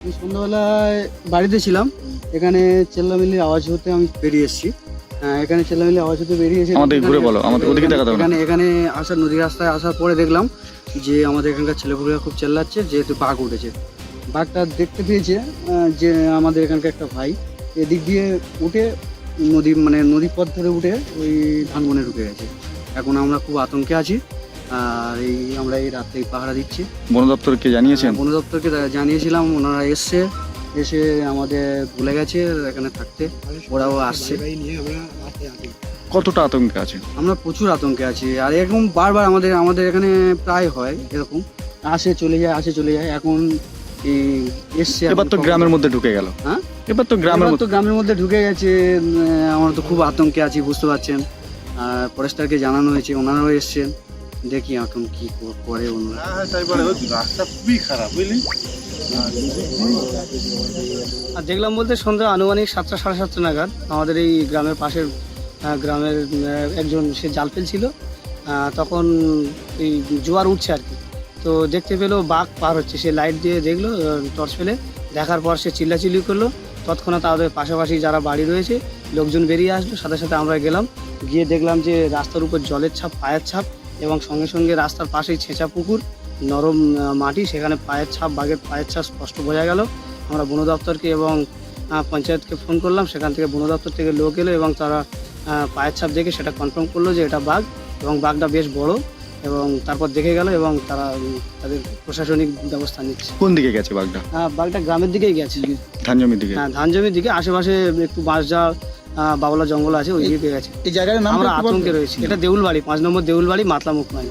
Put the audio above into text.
আমি সন্ধ্যাবেলায় বাড়িতে ছিলাম। এখানে চেল্লামিল্লির আওয়াজ হতে আমি বেরিয়ে এসেছি। হ্যাঁ, এখানে চেল্লামিল্লির আওয়াজ হতে বেরিয়ে এসে আমাদের ঘুরে বলো, আমাদের ওদিকে এখানে- এখানে এখানে আসার নদী রাস্তায় আসার পরে দেখলাম যে আমাদের এখানকার ছেলেপুলেরা খুব চেল্লাচ্ছে যেহেতু বাঘ উঠেছে। বাঘটা দেখতে পেয়েছে যে আমাদের এখানকার একটা ভাই। এদিক দিয়ে উঠে নদী মানে নদী পথ ধরে উঠে ওই ধান বনে ঢুকে গেছে। এখন আমরা খুব আতঙ্কে আছি। আর এই আমরা এই রাত্রে পাহারা দিচ্ছি। বন দপ্তরকে জানিয়েছেন বন দপ্তরকে জানিয়েছিলাম ওনারা এসছে এসে আমাদের ভুলে গেছে এখানে থাকতে ওরাও আসছে। কতটা আতঙ্কে আছে? আমরা প্রচুর আতঙ্কে আছি আর এরকম বারবার আমাদের আমাদের এখানে প্রায় হয় এরকম। আসে চলে যায় আসে চলে যায় এখন এই এসছে এবার তো গ্রামের মধ্যে ঢুকে গেল। হ্যাঁ? এবার তো গ্রামের তো গ্রামের মধ্যে ঢুকে গেছে আমরা তো খুব আতঙ্কে আছি বুঝতে পারছেন। আর ফরেস্টারকে জানানো হয়েছে ওনারাও এসছেন। দেখি এখন কি করে ওনারা রাস্তা খুবই খারাপ বুঝলি? আর দেখলাম বলতে সন্ধ্যা আনুমানিক সাতটা সাড়ে সাতটা নাগাদ আমাদের এই গ্রামের পাশের গ্রামের একজন সে জাল ফেলছিল তখন এই জোয়ার উঠছে আর কি। তো দেখতে পেল বাঘ পার হচ্ছে সে লাইট দিয়ে দেখল টর্চ ফেলে দেখার পর সে চিল্লাচিল্লি করল তৎক্ষণাৎ আমাদের পাশাপাশি যারা বাড়ি রয়েছে লোকজন বেরিয়ে আসলো সাথে সাথে আমরা গেলাম গিয়ে দেখলাম যে রাস্তার উপর জলের ছাপ পায়ের ছাপ এবং সঙ্গে সঙ্গে রাস্তার পাশেই ছেঁচা পুকুর নরম মাটি সেখানে পায়ের ছাপ বাঘের পায়ের ছাপ স্পষ্ট বোঝা গেল। আমরা বন দপ্তরকে এবং পঞ্চায়েতকে ফোন করলাম। সেখান থেকে বন দপ্তর থেকে লোক এলো এবং তারা পায়ের ছাপ দেখে সেটা কনফার্ম করল যে এটা বাঘ এবং বাঘটা বেশ বড় এবং তারপর দেখে গেল এবং তারা তাদের প্রশাসনিক ব্যবস্থা নিচ্ছে। কোন দিকে গেছে বাঘটা? বাঘটা গ্রামের দিকেই গেছে। ধান জমির দিকে? হ্যাঁ ধান জমির দিকে। আশেপাশে একটু বাঁশ আহ, বাবলা জঙ্গল আছে ওই দিকে গেছে। এই জায়গাটার নাম আমরা আতঙ্কে রয়েছি। এটা দেউলবাড়ি পাঁচ নম্বর দেউলবাড়ি মাতলা মুখমানি